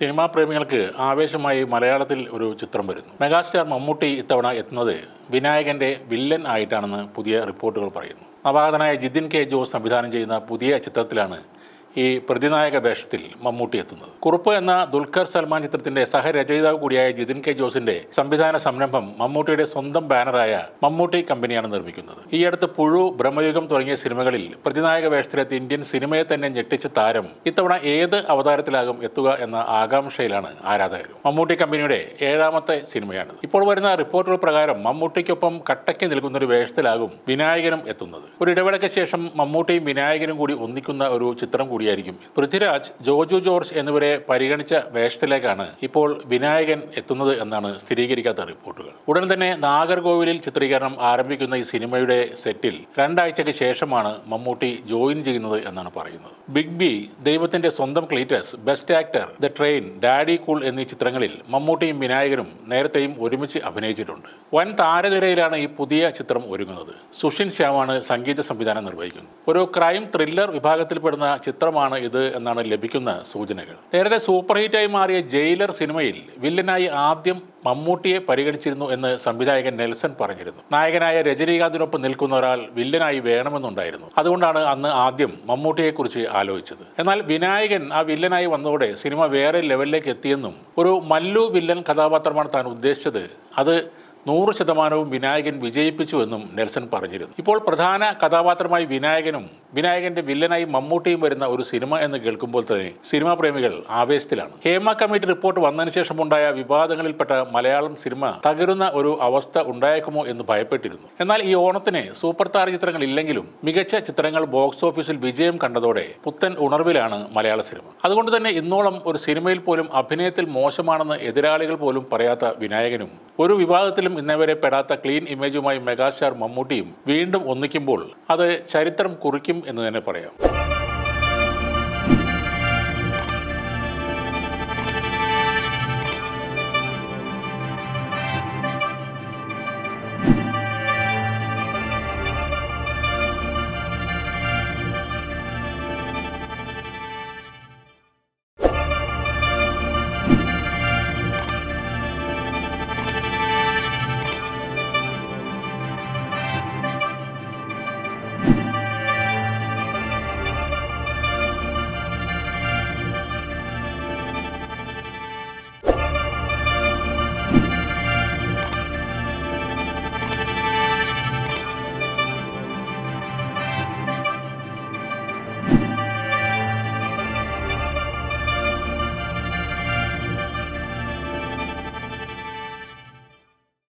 Cinema പ്രേമികൾക്ക് ആവേശമായി മലയാളത്തിൽ ഒരു ചിത്രം വരുന്നു. മെഗാസ്റ്റാർ മമ്മൂട്ടി ഇത്തവണ എത്തുന്നത് വിനായകന്റെ വില്ലൻ ആയിട്ടാണെന്ന് പുതിയ റിപ്പോർട്ടുകൾ പറയുന്നു. നവാഗതനായ ജിതിൻ കെ ജോസ് സംവിധാനം ചെയ്യുന്ന പുതിയ ചിത്രത്തിലാണ് ഈ പ്രതിനായക വേഷത്തിൽ മമ്മൂട്ടി എത്തുന്നത്. കുറുപ്പ് എന്ന ദുൽഖർ സൽമാൻ ചിത്രത്തിന്റെ സഹരചയിതാവ് കൂടിയായ ജിതിൻ കെ ജോസിന്റെ സംവിധാന സംരംഭം മമ്മൂട്ടിയുടെ സ്വന്തം ബാനറായ മമ്മൂട്ടി കമ്പനിയാണ് നിർമ്മിക്കുന്നത്. ഈ അടുത്ത് പുഴു ബ്രഹ്മയുഗം തുടങ്ങിയ സിനിമകളിൽ പ്രതിനായക വേഷത്തിലെത്തി ഇന്ത്യൻ സിനിമയെ തന്നെ ഞെട്ടിച്ച താരം ഇത്തവണ ഏത് അവതാരത്തിലാകും എത്തുക എന്ന ആകാംക്ഷയിലാണ് ആരാധകർ. മമ്മൂട്ടി കമ്പനിയുടെ ഏഴാമത്തെ സിനിമയാണ് ഇപ്പോൾ വരുന്ന റിപ്പോർട്ടുകൾ പ്രകാരം മമ്മൂട്ടിക്കൊപ്പം കട്ടയ്ക്ക് നിൽക്കുന്ന ഒരു വേഷത്തിലാകും വിനായകനും എത്തുന്നത്. ഒരു ഇടവേളയ്ക്ക് ശേഷം മമ്മൂട്ടിയും വിനായകനും കൂടി ഒന്നിക്കുന്ന ഒരു ചിത്രം കൂടിയായിരിക്കും പൃഥ്വിരാജ് ജോജു ജോർജ് എന്നിവരെ പരിഗണിച്ച വേഷത്തിലേക്കാണ് ഇപ്പോൾ വിനായകൻ എത്തുന്നത് എന്നാണ് സ്ഥിരീകരിക്കാത്ത റിപ്പോർട്ടുകൾ. ഉടൻ തന്നെ നാഗർകോവിലിൽ ചിത്രീകരണം ആരംഭിക്കുന്ന ഈ സിനിമയുടെ സെറ്റിൽ രണ്ടാഴ്ചയ്ക്ക് ശേഷമാണ് മമ്മൂട്ടി ജോയിൻ ചെയ്യുന്നത് എന്നാണ് പറയുന്നത്. Big B Daivathinte Swantham Cleetus best actor the train daddy cool എന്നീ ചിത്രങ്ങളിൽ മമ്മൂട്ടിയും വിനായകനും നേരത്തെയും ഒരുമിച്ച് അഭിനയിച്ചിട്ടുണ്ട്. വൻ താരനിരയിലാണ് ഈ പുതിയ ചിത്രം ഒരുങ്ങുന്നത്. സുഷിൻ ശ്യാമാണ് സംഗീത സംവിധാനം നിർവഹിക്കുന്നത്. ഒരു ക്രൈം ത്രില്ലർ വിഭാഗത്തിൽപ്പെടുന്ന ചിത്രമാണ് ഇത് എന്നാണ് ലഭിക്കുന്ന സൂചനകൾ. നേരത്തെ സൂപ്പർ ഹിറ്റായി മാറിയ ജയിലർ സിനിമയിൽ വില്ലനായി ആദ്യം മമ്മൂട്ടിയെ പരിഗണിച്ചിരുന്നു എന്ന് സംവിധായകൻ നെൽസൺ പറഞ്ഞിരുന്നു. നായകനായ രജനീകാന്തിനൊപ്പം നിൽക്കുന്ന ഒരാൾ വില്ലനായി വേണമെന്നുണ്ടായിരുന്നു. അതുകൊണ്ടാണ് അന്ന് ആദ്യം മമ്മൂട്ടിയെക്കുറിച്ച് ആലോചിച്ചത്. എന്നാൽ വിനായകൻ ആ വില്ലനായി വന്നതോടെ സിനിമ വേറെ ലെവലിലേക്ക് എത്തിയെന്നും ഒരു മല്ലു വില്ലൻ കഥാപാത്രമാണ് താൻ ഉദ്ദേശിച്ചത്. അത് നൂറ് ശതമാനവും വിനായകൻ വിജയിപ്പിച്ചു എന്നും നെൽസൺ പറഞ്ഞിരുന്നു. ഇപ്പോൾ പ്രധാന കഥാപാത്രമായി വിനായകനും വിനായകന്റെ വില്ലനായി മമ്മൂട്ടിയും വരുന്ന ഒരു സിനിമ എന്ന് കേൾക്കുമ്പോൾ തന്നെ സിനിമാ പ്രേമികൾ ആവേശത്തിലാണ്. ഹേമ കമ്മിറ്റി റിപ്പോർട്ട് വന്നതിന് ശേഷമുണ്ടായ വിവാദങ്ങളിൽപ്പെട്ട മലയാളം സിനിമ തകരുന്ന ഒരു അവസ്ഥ ഉണ്ടായേക്കുമോ എന്ന് ഭയപ്പെട്ടിരുന്നു. എന്നാൽ ഈ ഓണത്തിന് സൂപ്പർ താര ചിത്രങ്ങൾ ഇല്ലെങ്കിലും മികച്ച ചിത്രങ്ങൾ ബോക്സ് ഓഫീസിൽ വിജയം കണ്ടതോടെ പുത്തൻ ഉണർവിലാണ് മലയാള സിനിമ. അതുകൊണ്ട് തന്നെ ഇന്നോളം ഒരു സിനിമയിൽ പോലും അഭിനയത്തിൽ മോശമാണെന്ന് എതിരാളികൾ പോലും പറയാത്ത വിനായകനും ഒരു വിവാദത്തിലും ഇന്നേവരെ പെടാത്ത ക്ലീൻ ഇമേജുമായി മെഗാസ്റ്റാർ മമ്മൂട്ടിയും വീണ്ടും ഒന്നിക്കുമ്പോൾ അത് ചരിത്രം കുറിക്കും എന്ന് തന്നെ പറയാം.